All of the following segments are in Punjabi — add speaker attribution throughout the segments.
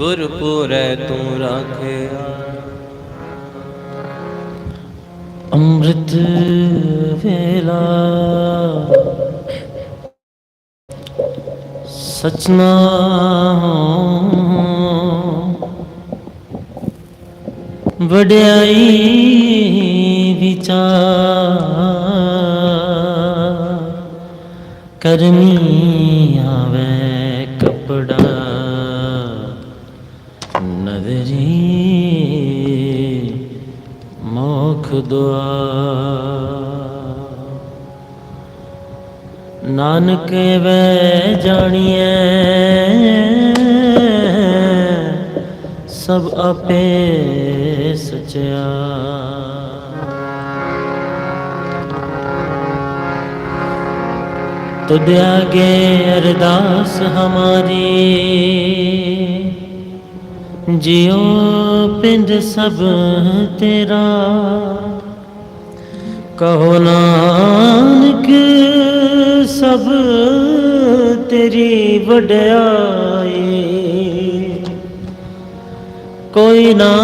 Speaker 1: ਗੁਰਪੁਰੈ ਤੂੰ ਰਾਖਿਆ।
Speaker 2: ਅੰਮ੍ਰਿਤ ਵੇਲਾ। ਸਚਨਾ ਵਡਿਆਈ ਵਿਚਾਰ। ਕਰਮੀ ਆਵੇ ਕਪੜਾ। ਮੋਖ ਦੁਆਰ ਨਾਨਕ ਵੇ ਜਾਣੀਐ ਸਭ ਆਪੇ ਸਚਿਆ। ਤੁਧ ਆਗੇ ਅਰਦਾਸ ਹਮਾਰੀ ਜਿਉ ਪਿੰਡ ਸਭ ਤੇਰਾ। ਕਹੋ ਨਾਨਕ ਸਭ ਤੇਰੀ ਵਡਿਆਈ। ਕੋਈ ਨਾ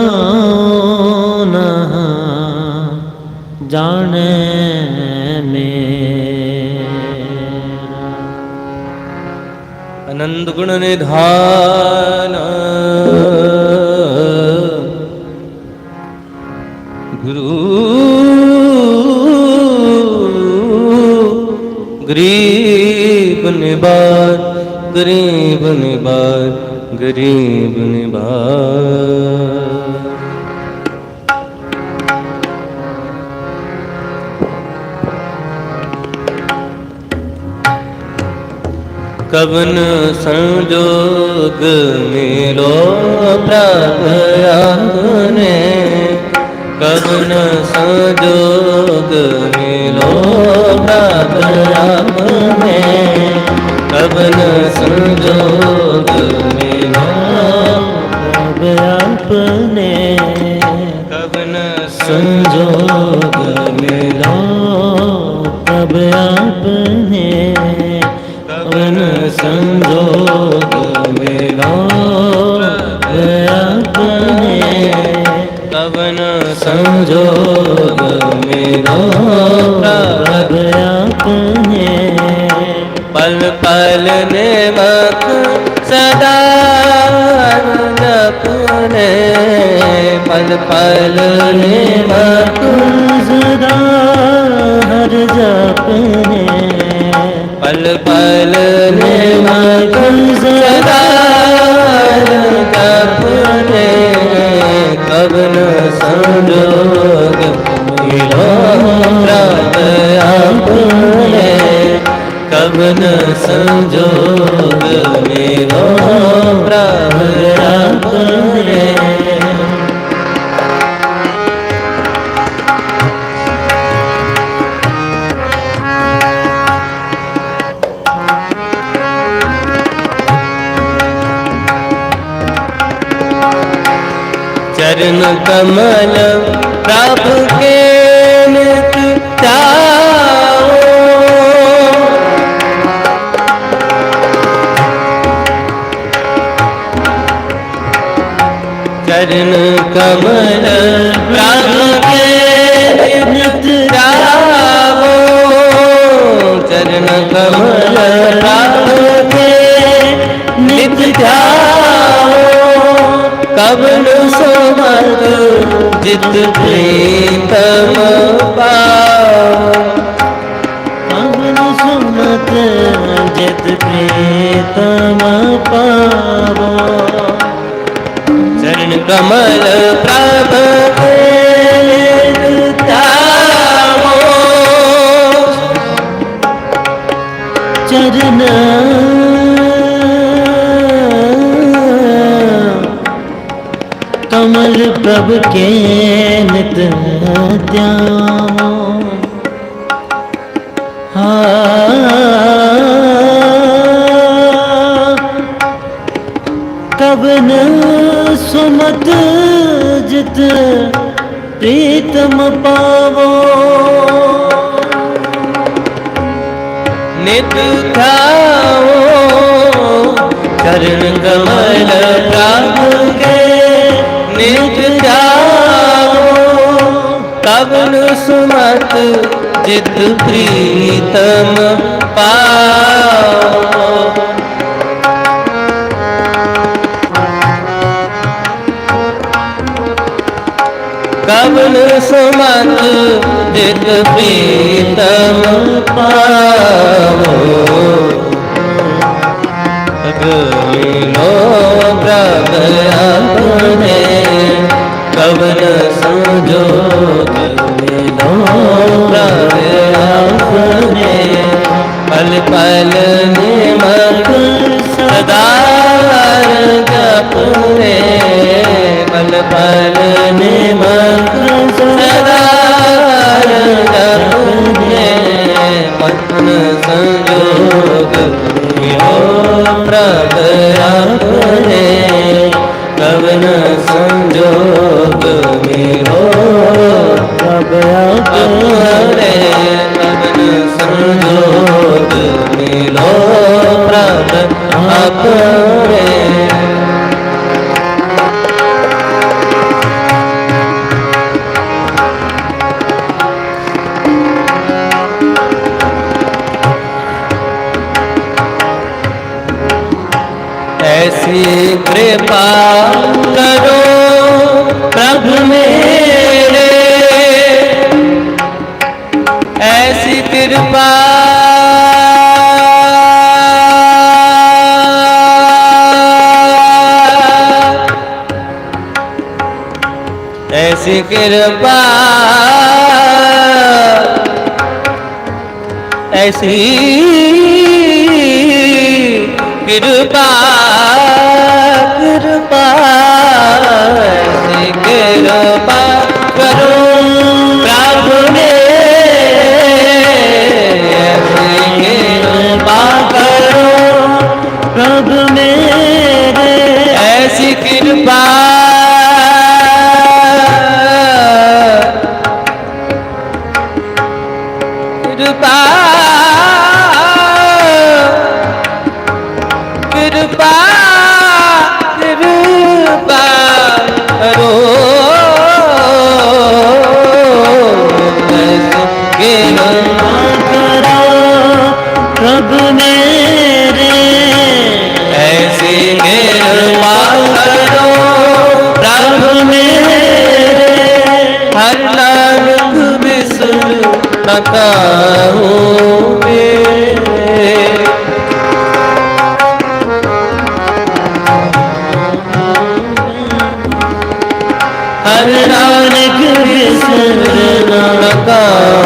Speaker 2: ਨਾ ਜਾਣੇ ਮੇਰਾ।
Speaker 1: ਆਨੰਦ ਗੁਣ ਨਿਧਾਨ। ਗੁਰੂ ਗਰੀਬ ਨਿਬਾਰ ਗਰੀਬ ਨਿਬਾਰ ਗਰੀਬ ਨਿਬਾਰ। ਕਵਨ ਸੰਜੋਗ ਮੇਲੋ ਪ੍ਰਭ ਆਗਨੇ ਕਵਨ ਸੰਜੋਗ ਮੇਲੋ ਪ੍ਰਭ ਆਗਨੇ ਕਵਨ ਸੰਜੋਗ ਮਿਲੋ
Speaker 2: ਪ੍ਰਭ ਆਪਨੇ
Speaker 1: ਕਵਨ
Speaker 2: ਸੰਜੋਗ ਮਿਲੋ ਪ੍ਰਭ ਆਪਨੇ
Speaker 1: ਪਲ ਪਲ ਨੇ ਮਖ ਸਦਾ ਜਪਨੇ ਪਲ ਪਲ ਨੇ ਮਖ
Speaker 2: ਸਦਾ ਹਰ ਜਪਨੇ।
Speaker 1: चरण कमल प्रभु के नित चाओ चरण कमल प्रभु के नित चाओ चरण कमल प्रभु के नित जाओ कबन समत ਮਨ ਜਿਤ ਪ੍ਰੀਤਮ
Speaker 2: ਪਾ ਸੁਨਤ ਜਿਤ ਪ੍ਰੀਤਮ ਪਾਵੋ।
Speaker 1: ਚਰਨ ਕਮਲ ਪ੍ਰਭ
Speaker 2: ਚਰਨ ਹਰ ਪ੍ਰਭ ਕੇ ਨਿਤ ਧਿਆਵੋ ਕਬਨ ਸੁਮਤ ਜਿਤ ਪ੍ਰੀਤਮ ਪਾਵੋ।
Speaker 1: ਨਿਤ ਧਾਵੋ ਕਰਨ ਕਮਲ ਭਗਤ ਜਿਤ ਪ੍ਰੀਤਮ ਪਾਉ ਕਵਨ ਸੁਮਤ ਜਿਤ ਪ੍ਰੀਤਮ ਪਾਉ ਅਗਲਿਓ ਪ੍ਰਭ ਆਪਣੇ में पल पल में मत सदा
Speaker 2: जपे
Speaker 1: पल पल में मत सदा जपे मन संयोग हो प्रभ ਮੇਰੇ ਐਸੀ ਕਿਰਪਾ ਐਸੀ ਕਿਰਪਾ ਐਸੀ ਕਿਰਪਾ રે નણકા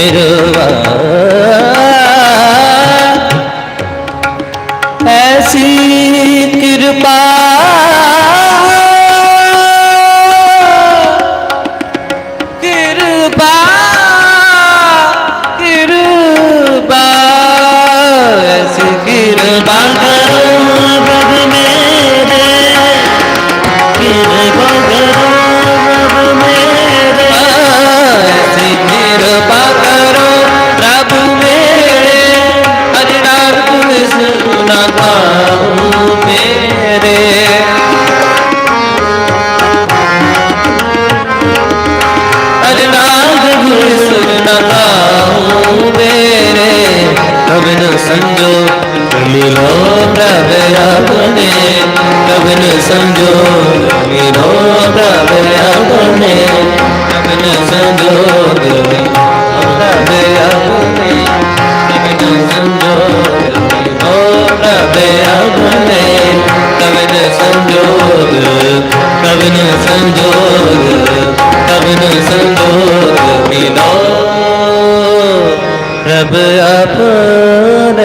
Speaker 1: रो समझो मिलो रब अपने कबन समझो मिलो रब अपने कबन समझो रब अपने कबन समझो मिलो रब अपने कबन संजोग कबन संजोग कबन संजोग मिलो रब अपने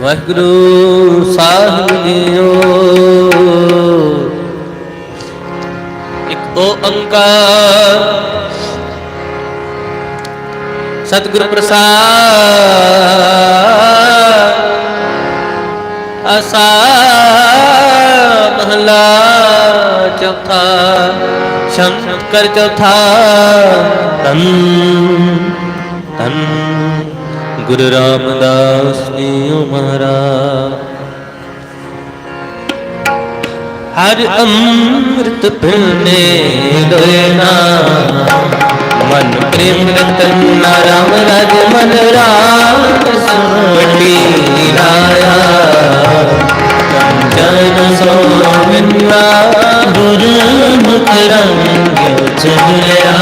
Speaker 1: ਵਾਹਿਗੁਰੂ ਸਾਹਿਬ ਜੀਓ। ਇੱਕ ਓੰਕਾਰ ਸਤਿਗੁਰ ਪ੍ਰਸਾਦ ਆਸਾ ਮਹਲਾ ਚੌਥਾ ਸ਼ੰਕਰ ਚੌਥਾ ਤਨ ਤਨ ਗੁਰੂ ਰਾਮਦਾਸ ਜੀ ਮਹਾਰਾਜ। ਹਰ ਅੰਮ੍ਰਿਤ ਪੀਣੇ ਲੋਇਨਾ ਮਨ ਪ੍ਰੇਮ ਰਤਨ ਰਾਮ ਰਾਜ ਮਨ ਰਾਮ ਸੁਵਟੀ ਰਾਇਆ ਕੰਚਨ ਸੋਵਿੰਦਾ ਗੁਰਮੁਖ ਰੰਗ ਚਲਿਆ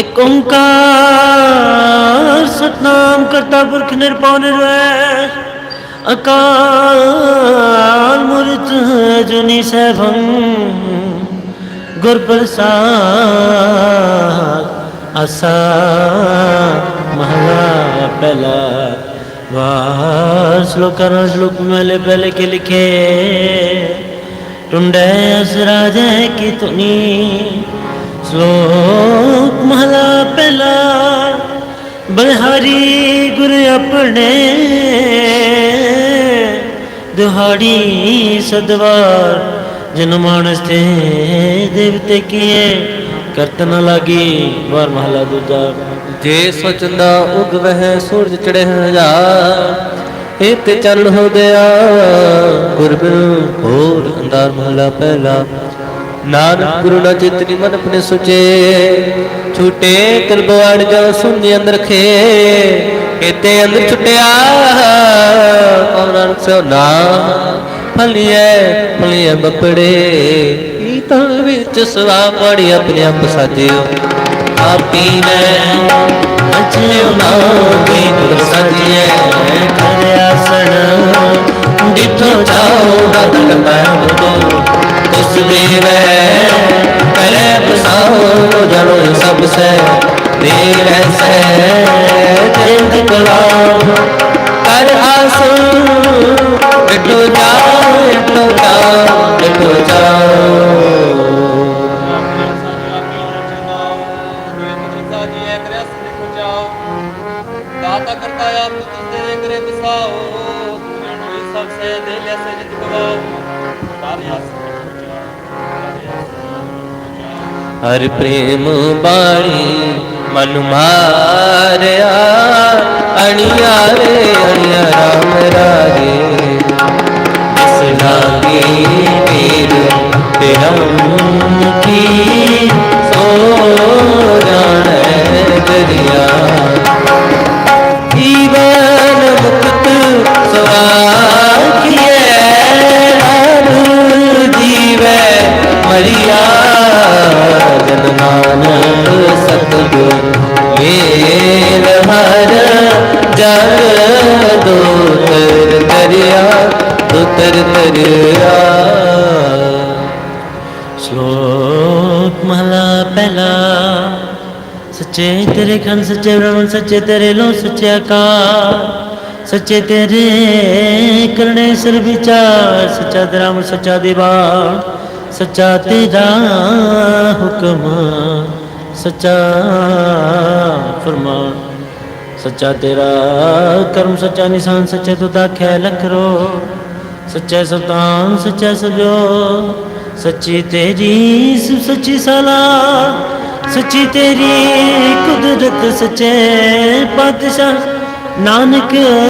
Speaker 2: ਇੱਕ ਓੰਕਾਰ ਸਤਨਾਮ ਕਰਤਾ ਪੁਰਖ ਨਿਰਭਉ ਨਿਰਵੈਰ ਅਕਾਲ ਮੂਰਤ ਜੁਨੀ ਸੈਭੰ ਗੁਰ ਪ੍ਰਸਾਦ ਅਸਾ ਮਹਲਾ ਪਹਿਲਾ ਵਾਰ ਸ਼ਲੋਕਾਂ ਨਾਲ ਸ਼ਲੋਕ ਮਹਲੇ ਪਹਿਲੇ ਕੇ ਲਿਖੇ? ਟੁੰਡੇ ਅਸ ਰਾਜੇ ਕਿ ਤੁਨੀ ਸ਼ਲੋਕ ਮਹਲਾ ਪਹਿਲਾ, ਬਲਿਹਾਰੀ ਗੁਰ ਆਪਣੇ, ਦੁਹਾੜੀ ਸਦਵਾਰ ਜਨ ਮਾਨਸ ਤੇ ਦੇਵਤੇ ਕੀਏ, ਕਰਤ ਨ ਲਾਗੀ, ਵਾਰ ਮਹਲਾ ਦੂਜਾ।
Speaker 1: ਜੇ ਸੋਚਦਾ ਉਗ ਵਹਿ ਸੂਰਜ ਚੜੇ ਹਜ਼ਾਰ ਇਹ ਤੇ ਚੱਲ ਹੋ ਗਿਆ। ਗੁਰਬਿਨ ਹੋਰ ਅੰਦਾਰ ਮਹਲਾ ਪਹਿਲਾ। ਨਾਨਕ ਗੁਰੂ ਨਾ ਚਿਤਨੀ ਮਨ ਆਪਣੇ ਸੁਚੇ। ਛੂਟੇ ਤਲਬਵਾੜ ਜਾ ਸੁਣੀ ਅੰਦਰ ਖੇ। ਇਤੇ ਅੰਦਰ ਛੁਟਿਆ। ਕੌਣ ਨਾਨਕ ਸੋ ਨਾ। ਫਲੀਏ ਫਲੀਏ ਬਪੜੇ ਈ ਵਿੱਚ ਸਵਾ ਪੜੀ ਆਪਣੇ ਆਪ ਸਾਜਿਓ। ਆਪੀ ਨੇ ਅਜਿਉ ਨਾ ਵੀ ਗੁਰ
Speaker 2: ਕਰ ਆਸਣ
Speaker 1: ਜਿੱਥੋਂ ਜਾਓ ਬਦਲ ਮੈਂ ਤੋ ਉਸ ਦੇਵੈ ਕਰੇ ਬਸਾਓ ਜਨੋ ਸਭ ਸੇ ਦੇਰ ਸੈ ਜਿੰਦ ਕਲਾਮ। ਕਰ ਆਸੂ ਬਿਟੋ ਜਾਓ ਜਾਓ।
Speaker 3: ਦਾਤਾ ਕਰਤਾ ਆਪ ਤੁਝ ਦੇ ਕਰੇ ਬਸਾਓ ਤੁਮੇ ਹੋਈ ਸਭ ਸੇ ਦੇ ਲੈ ਸੇ ਜਿਤ ਗਵਾਓ ਤਾਰਿਆ
Speaker 1: ਹਰ ਪ੍ਰੇਮ ਬਾਣੀ ਮਨ ਮਾਰਿਆ ਅਣਿਆ ਰੇ ਅਣਿਆ ਰਾਮ ਰਾਜੇ। ਜਿਸ ਲਾਗੇ ਪੀਰ ਤੇਰਾ ਕੀ ਸੋ ਜਾਣੈ
Speaker 2: ਤੇਰੇ ਖੰਡ ਸੱਚੇ ਬ੍ਰਹਮਣ ਸੱਚੇ ਤੇਰੇ ਲੋ ਸੱਚੇ ਆਕਾਰ, ਸੱਚੇ ਤੇਰੇ ਕਰਨੇ ਸਰ ਵਿਚਾਰ ਸੱਚਾ ਦਰਾਮ, ਸੱਚਾ ਦੀਵਾਰ ਸੱਚਾ ਤੇਰਾ ਹੁਕਮ, ਸੱਚਾ ਫਰਮਾਨ, ਸੱਚਾ ਤੇਰਾ ਕਰਮ, ਸੱਚਾ ਨਿਸ਼ਾਨ, ਸੱਚੇ ਤੂੰ ਦਾਖਿਆ ਕਰੋ ਸੱਚਾ ਸੁਲਤਾਨ, ਸੱਚਾ ਸਜੋ ਸੱਚੀ ਤੇਰੀ ਸੱਚੀ ਸਲਾ ਸੱਚੀ ਤੇਰੀ ਕੁਦਰਤ ਸੱਚੇ ਪਾਤਸ਼ਾਹ। ਨਾਨਕ